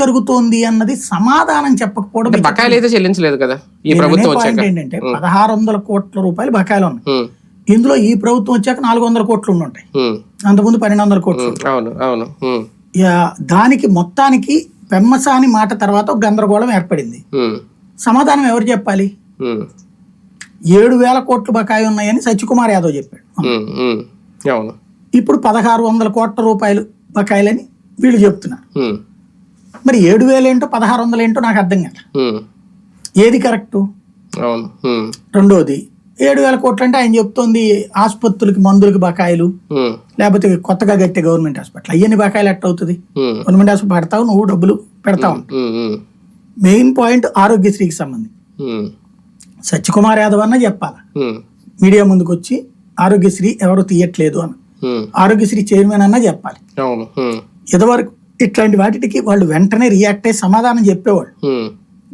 జరుగుతోంది అన్నది సమాధానం చెప్పకపోవడం బకాయిలు అయితే చెల్లించలేదు కదా ఈ ప్రభుత్వం ఏంటంటే పదహారు వందల కోట్ల రూపాయలు బకాయిలు ఉన్నాయి. ఇందులో ఈ ప్రభుత్వం వచ్చాక నాలుగు వందల కోట్లు ఉంటాయి అంతకుముందు పన్నెండు వందల కోట్లు. అవును అవును. దానికి మొత్తానికి పెమ్మసాని మాట తర్వాత గందరగోళం ఏర్పడింది. సమాధానం ఎవరు చెప్పాలి? ఏడు వేల కోట్లు బకాయి ఉన్నాయని సత్యకుమార్ యాదవ్ చెప్పాడు. ఇప్పుడు పదహారు వందల కోట్ల రూపాయలు బకాయిలని వీళ్ళు చెప్తున్నారు. మరి ఏడు వేలు ఏంటో పదహారు వందలు ఏంటో నాకు అర్థం కాదు. ఏది కరెక్టు? రెండోది ఏడు వేల కోట్లు అంటే ఆయన చెప్తోంది ఆసుపత్రులకి మందులకి బకాయిలు లేకపోతే కొత్తగా కట్టే గవర్నమెంట్ హాస్పిటల్. అయ్యని బకాయిలు ఎట్ట అవుతుంది? గవర్నమెంట్ హాస్పిటల్ పెడతావు నువ్వు డబ్బులు పెడతావు. మెయిన్ పాయింట్ ఆరోగ్యశ్రీకి సంబంధించి. సత్యకుమార్ యాదవ్ అన్న చెప్పాలి? మీడియా ముందుకు వచ్చి ఆరోగ్యశ్రీ ఎవరు తీయట్లేదు అని ఆరోగ్యశ్రీ చైర్మన్ అన్న చెప్పాలి. ఇదివరకు ఇట్లాంటి వాటికి వాళ్ళు వెంటనే రియాక్ట్ అయ్యి సమాధానం చెప్పేవాళ్ళు.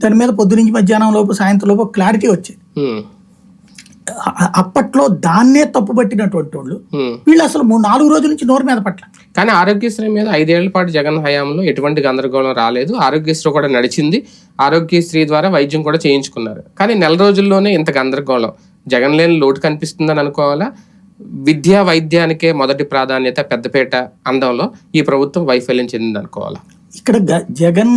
దాని మీద పొద్దు నుంచి మధ్యాహ్నం లోపు సాయంత్రం లోపు క్లారిటీ వచ్చేది. అప్పట్లో దాన్నే తప్పు పట్టినటువంటి వాళ్ళు. వీళ్ళు అసలు మూడు నాలుగు రోజుల నుంచి నోరు మీద పట్ల. కానీ ఆరోగ్యశ్రీ మీద ఐదేళ్ళ పాటు జగన్ హయాంలో ఎటువంటి గందరగోళం రాలేదు. ఆరోగ్యశ్రీ కూడా నడిచింది. ఆరోగ్యశ్రీ ద్వారా వైద్యం కూడా చేయించుకున్నారు. కానీ నెల రోజుల్లోనే ఇంత గందరగోళం. జగన్ లేని లోటు కనిపిస్తుందని అనుకోవాలా? విద్యా వైద్యానికే మొదటి ప్రాధాన్యత పెద్దపేట అందంలో ఈ ప్రభుత్వం వైఫల్యం చెందింది అనుకోవాలా ఇక్కడ జగన్